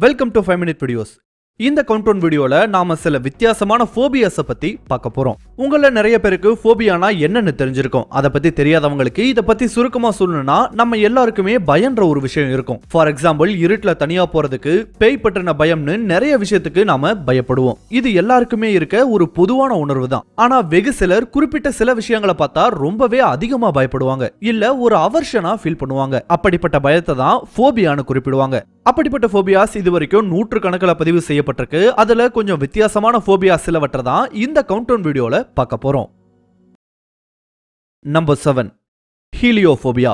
Welcome to five minute videos இந்த countdown வீடியோல நாம சில வித்தியாசமான ஃபோபியாஸை பத்தி பார்க்க போறோம். உங்கள நிறைய பேருக்கு ஃபோபியானா என்னன்னு தெரிஞ்சிருக்கும். அதை பத்தி தெரியாதவங்களுக்கு இதை பத்தி சுருக்கமா சொல்லணும்னா நம்ம எல்லாருக்குமே பயன்ற ஒரு விஷயம் இருக்கும். ஃபார் எக்ஸாம்பிள் இருட்டுல தனியா போறதுக்கு பேய் பற்றின பயம்னு நிறைய விஷயத்துக்கு நாம பயப்படுவோம். இது எல்லாருக்குமே இருக்க ஒரு பொதுவான உணர்வு தான். ஆனா வெகு சிலர் குறிப்பிட்ட சில விஷயங்களை பார்த்தா ரொம்பவே அதிகமா பயப்படுவாங்க. இல்ல ஒரு அவர்ஷனா ஃபீல் பண்ணுவாங்க. அப்படிப்பட்ட பயத்தை தான் ஃபோபியான்னு குறிப்பிடுவாங்க. அப்படிப்பட்ட ஃபோபியாஸ் இது வரைக்கும் நூற்று கணக்கில் பதிவு செய்யப்பட்டிருக்கு அதுல கொஞ்சம் வித்தியாசமான ஃபோபியா சிலவற்றை தான் இந்த கவுண்டவுன் வீடியோல பார்க்க போறோம். நம்பர் செவன் ஹீலியோஃபோபியா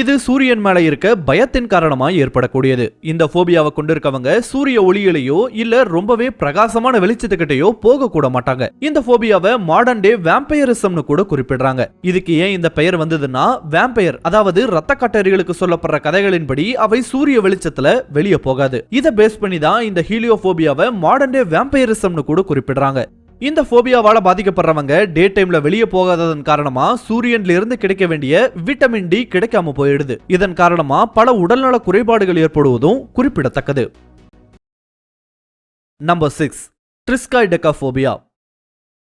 இது சூரியன் மேல இருக்க பயத்தின் காரணமா ஏற்படக்கூடியது. இந்த ஃபோபியாவை கொண்டிருக்கவங்க சூரிய ஒளியிலையோ இல்ல ரொம்பவே பிரகாசமான வெளிச்சத்துக்கிட்டயோ போக கூட மாட்டாங்க. இந்த ஃபோபியாவை மாடர்ன் டே வேம்பயரிசம்னு கூட குறிப்பிடுறாங்க. இதுக்கு ஏன் இந்த பெயர் வந்ததுன்னா வேம்பயர் அதாவது ரத்த கட்டரிகளுக்கு சொல்லப்படுற கதைகளின்படி அவை சூரிய வெளிச்சத்துல வெளியே போகாது. இதை பேஸ் பண்ணி தான் இந்த ஹீலியோபோபியாவை மாடர்ன் டே வேம்பயரிசம்னு கூட குறிப்பிடுறாங்க. இந்த ஃபோபியாவால் பாதிக்கப்படுறவங்க டே டைம்ல வெளியே போகாததன் காரணமா சூரியன்ல இருந்து கிடைக்க வேண்டிய விட்டமின் டி கிடைக்காம போயிடுது. இதன் காரணமா பல உடல்நல குறைபாடுகள் ஏற்படுவதும் குறிப்பிடத்தக்கது. நம்பர் சிக்ஸ் ட்ரிஸ்காய்டெக்காஃபோபியா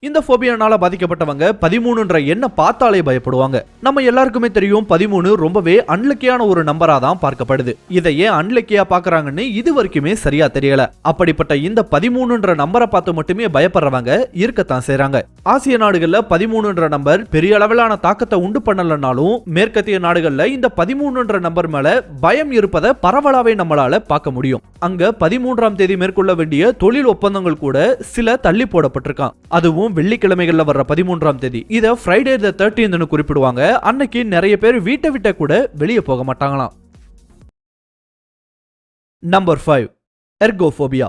இந்த ஃபோபியானால பாதிக்கப்பட்டவங்க பதிமூணுன்ற எண்ணை பார்த்தாலே பயப்படுவாங்க. நம்ம எல்லாருக்குமே தெரியும் பதிமூணு ரொம்பவே அன்லக்கியான ஒரு நம்பரா தான் பார்க்கப்படுது. இதை ஏன் அன்லக்கியா பாக்குறாங்கன்னு இது வரைக்குமே சரியா தெரியல. அப்படிப்பட்ட இந்த பதிமூணுன்ற நம்பரை பார்த்து மட்டுமே பயப்படுறவங்க இருக்கத்தான் செய்றாங்க. ஆசிய நாடுகள்ல பதிமூணுன்ற நம்பர் பெரிய அளவிலான தாக்கத்தை உண்டு பண்ணலனாலும் மேற்கத்திய நாடுகள்ல இந்த பதிமூணுன்ற நம்பர் மேல பயம் இருப்பதை பரவலாவே நம்மளால பார்க்க முடியும். அங்க பதிமூன்றாம் தேதி மேற்கொள்ள வேண்டிய தொழில் ஒப்பந்தங்கள் கூட சில தள்ளி போடப்பட்டிருக்கான். அதுவும் வெள்ளிக்கிழமைகள்ல வர்ற பதிமூன்றாம் தேதி. இதை ஃப்ரைடே த தேர்ட்டீன்த்னு குறிப்பிடுவாங்க. அன்னைக்கு நிறைய பேர் வீட்டை விட்ட கூட வெளியே போக மாட்டாங்களாம். நம்பர் ஃபைவ் எர்கோஃபோபியா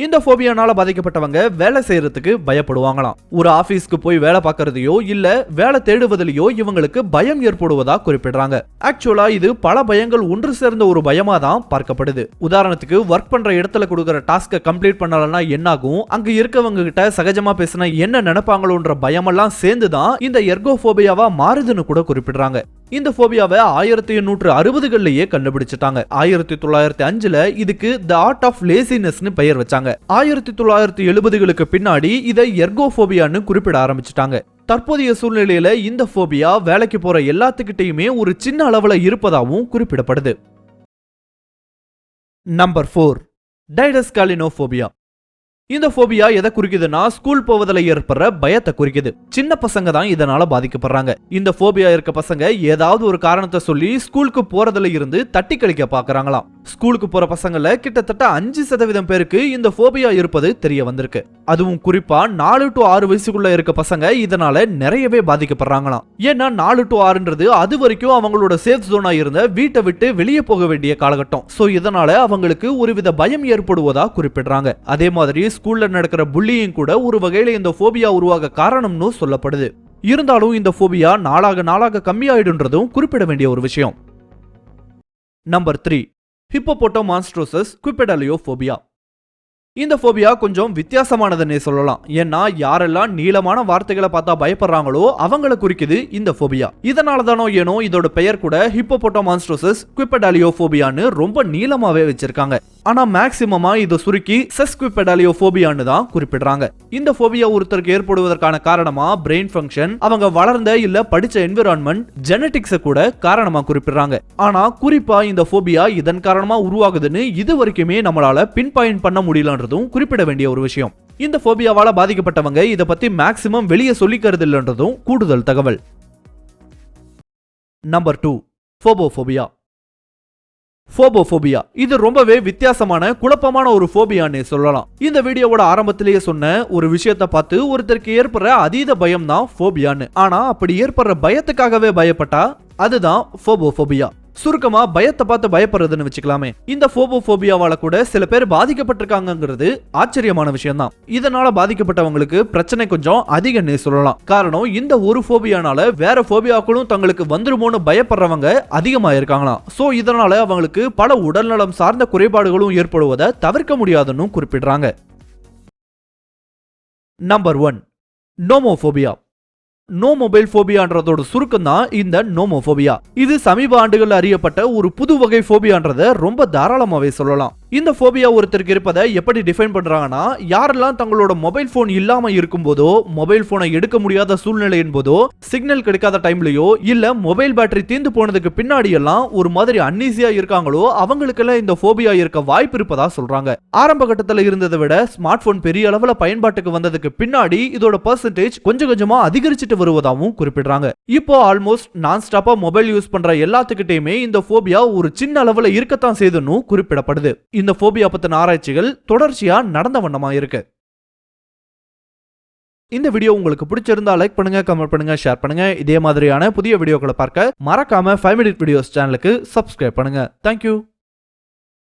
இந்த ஃபோபியானால பாதிக்கப்பட்டவங்க வேலை செய்யறதுக்கு பயப்படுவாங்களாம். ஒரு ஆபீஸ்க்கு போய் வேலை பார்க்கறதையோ இல்ல வேலை தேடுவதிலேயோ இவங்களுக்கு பயம் ஏற்படுவதா குறிப்பிடுறாங்க. ஆக்சுவலா இது பல பயங்கள் ஒன்று சேர்ந்த ஒரு பயமா தான் பார்க்கப்படுது. உதாரணத்துக்கு ஒர்க் பண்ற இடத்துல கொடுக்குற டாஸ்கை கம்ப்ளீட் பண்ணலன்னா என்னாகும்? அங்க இருக்கவங்க கிட்ட சகஜமா பேசினா என்ன நினைப்பாங்களோன்ற பயமெல்லாம் சேர்ந்து தான் இந்த எர்கோஃபோபியாவா மாறுதுன்னு கூட குறிப்பிடுறாங்க. இந்த ஃபோபியாவை ஆயிரத்தி எண்ணூற்று அறுபதுகள்லயே கண்டுபிடிச்சிட்டாங்க. ஆயிரத்தி தொள்ளாயிரத்தி அஞ்சுல இதுக்கு த ஆர்ட் ஆஃப் லேசினஸ்னு பெயர் வச்சாங்க. ஆயிரத்தி தொள்ளாயிரத்தி எழுபதுகளுக்கு பின்னாடி இதை எர்கோஃபோபியான்னு குறிப்பிட ஆரம்பிச்சிட்டாங்க. தற்போதைய சூழ்நிலையில இந்த ஃபோபியா வேலைக்கு போற எல்லாத்துக்கிட்டையுமே ஒரு சின்ன அளவுல இருப்பதாகவும் குறிப்பிடப்படுது. நம்பர் ஃபோர் டைடஸ்காலினோஃபோபியா இந்த ஃபோபியா எதை குறிக்குதுன்னா ஸ்கூல் போவதில் ஏற்படுற பயத்தை குறிக்குது. சின்ன பசங்க தான் இதனால பாதிக்கப்படுறாங்க. இந்த ஃபோபியா இருக்க பசங்க ஏதாவது ஒரு காரணத்தை சொல்லி ஸ்கூலுக்கு போறதுல இருந்து தட்டி கழிக்க பாக்குறாங்களாம் ஸ்கூலுக்கு போற பசங்கள கிட்டத்தட்ட அஞ்சு சதவீதம் பேருக்கு இந்த ஃபோபியா இருப்பது தெரிய வந்திருக்கு. அதுவும் குறிப்பா நாலு டு ஆறு வயசுக்குள்ள இருக்க பசங்க இதனால நிறையவே பாதிக்கப்படுறாங்களாம். ஏன்னா நாலு டு ஆறுன்றது அது வரைக்கும் அவங்களோட சேஃப் ஜோனா இருந்த வீட்டை விட்டு வெளியே போக வேண்டிய காலகட்டம். சோ இதனால அவங்களுக்கு ஒருவித பயம் ஏற்படுவதா குறிப்பிடுறாங்க. அதே மாதிரி ஸ்கூல்ல நடக்கிற புள்ளியும் கூட ஒரு வகையில இந்த ஃபோபியா உருவாக காரணம்னு சொல்லப்படுது. இருந்தாலும் இந்த ஃபோபியா நாளாக நாளாக கம்மியாயிடுன்றதும் குறிப்பிட வேண்டிய ஒரு விஷயம். நம்பர் த்ரீ ஹிப்போபோட்டோ மான்ஸ்ட்ரோசஸ் குவிப்பெடலியோஃபோபியா இந்த ஃபோபியா கொஞ்சம் வித்தியாசமானதுன்னே சொல்லலாம். ஏன்னா யாரெல்லாம் நீளமான வார்த்தைகளை பார்த்தா பயப்படுறாங்களோ அவங்கள குறிக்குது இந்த ஃபோபியா இதனால தானோ ஏனோ இதோட பெயர் கூட ஹிப்போபோட்டோ மான்ஸ்ட்ரோசஸ் குவிப்பெடாலியோஃபோபியான்னு ரொம்ப நீளமாவே வச்சிருக்காங்க. ஆனா மேக்சிமமா இதை சுருக்கி செஸ்குவிப்பெடாலியோஃபோபியான்னு தான் குறிப்பிடுறாங்க. இந்த ஃபோபியா ஒருத்தருக்கு ஏற்படுவதற்கான காரணமா பிரெயின் ஃபங்க்ஷன் அவங்க வளர்ந்த இல்ல படிச்ச என்விரான்மெண்ட் ஜெனட்டிக்ஸை கூட காரணமா குறிப்பிடுறாங்க. ஆனா குறிப்பா இந்த ஃபோபியா இதன் காரணமா உருவாகுதுன்னு இது வரைக்குமே நம்மளால பின் பாயிண்ட் பண்ண இல்லைன்றதும் குறிப்பிட வேண்டிய ஒரு விஷயம். இந்த ஃபோபியாவால பாதிக்கப்பட்டவங்க இதை பத்தி மேக்சிமம் வெளியே சொல்லிக்கிறது இல்லைன்றதும் கூடுதல் தகவல். நம்பர் டூ ஃபோபோஃபோபியா ஃபோபோஃபோபியா இது ரொம்பவே வித்தியாசமான குழப்பமான ஒரு ஃபோபியான்னு சொல்லலாம். இந்த வீடியோவோட ஆரம்பத்திலேயே சொன்ன ஒரு விஷயத்தை பார்த்து ஒருத்தருக்கு ஏற்படுற அதீத பயம் தான் ஃபோபியான்னு ஆனா அப்படி ஏற்படுற பயத்துக்காகவே பயப்பட்டா அதுதான் ஃபோபோஃபோபியா சுருக்கமா பயத்தை பார்த்து பயப்படுறதுன்னு வச்சுக்கலாமே. இந்த போபோபோபியாவால கூட சில பேர் பாதிக்கப்பட்டிருக்காங்கங்கிறது ஆச்சரியமான விஷயம் தான் இதனால பாதிக்கப்பட்டவங்களுக்கு பிரச்சனை கொஞ்சம் அதிகம்னு சொல்லலாம். காரணம் இந்த ஒரு போபியானால வேற ஃபோபியாக்களும் தங்களுக்கு வந்துருமோன்னு பயப்படுறவங்க அதிகமா இருக்காங்களாம். சோ இதனால அவங்களுக்கு பல உடல்நலம் சார்ந்த குறைபாடுகளும் ஏற்படுவதை தவிர்க்க முடியாதுன்னு குறிப்பிடுறாங்க. Number one nomophobia no mobile ஃபோபியான்றதோட சுருக்கம் தான் இந்த நோமோஃபோபியா இது சமீப ஆண்டுகள் அறியப்பட்ட ஒரு புது வகை ஃபோபியான்றத ரொம்ப தாராளமாவே சொல்லலாம். இந்த ஃபோபியா ஒருத்தருக்கு இருப்பதை எப்படி டிஃபைன் பண்றாங்கன்னா யாரெல்லாம் தங்களோட மொபைல் போன் இல்லாம இருக்கும்போதோ மொபைல் போனை எடுக்க முடியாத சூழ்நிலையின் போதோ சிக்னல் கிடைக்காத டைம்லயோ இல்ல மொபைல் பேட்டரி தீந்து போனதுக்கு பின்னாடி எல்லாம் ஒரு மாதிரி அன்னீசியா இருக்காங்களோ அவங்களுக்கெல்லாம் இந்த ஃபோபியா இருக்க வாய்ப்பு இருப்பதா சொல்றாங்க. ஆரம்ப கட்டத்தில் இருந்ததை விட ஸ்மார்ட் போன் பெரிய அளவுல பயன்பாட்டுக்கு வந்ததுக்கு பின்னாடி இதோட பர்சன்டேஜ் கொஞ்சம் கொஞ்சமா அதிகரிச்சுட்டு வருவதாகவும் குறிப்பிடுறாங்க. இப்போ ஆல்மோஸ்ட் நான் ஸ்டாப்பா மொபைல் யூஸ் பண்ற எல்லாத்துக்கிட்டையுமே இந்த ஃபோபியா ஒரு சின்ன அளவுல இருக்கத்தான் செய்துன்னு குறிப்பிடப்படுது. இந்த ஃபோபியா பத்தின ஆராய்ச்சிகள் தொடர்ச்சியா நடந்த வண்ணமா இருக்கு. இந்த வீடியோ உங்களுக்கு பிடிச்சிருந்தா லைக் பண்ணுங்க கமெண்ட் பண்ணுங்க ஷேர் பண்ணுங்க. இதே மாதிரியான புதிய வீடியோக்களை பார்க்க மறக்காம ஃபைவ் மினிட் வீடியோஸ் சேனலுக்கு சப்ஸ்கிரைப் பண்ணுங்க. Thank you